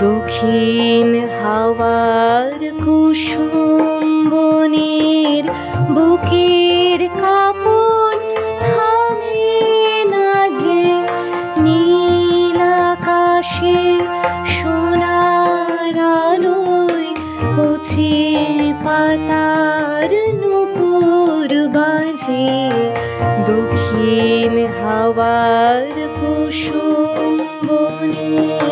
দক্ষিণ হাওয়ার কুসুম বনের বুকের কাপন থামে না যে নীল আকাশে সোনার আলোয় কচি পাতার নুপুর বাজে দক্ষিণ হাওয়ার কুসুম বনের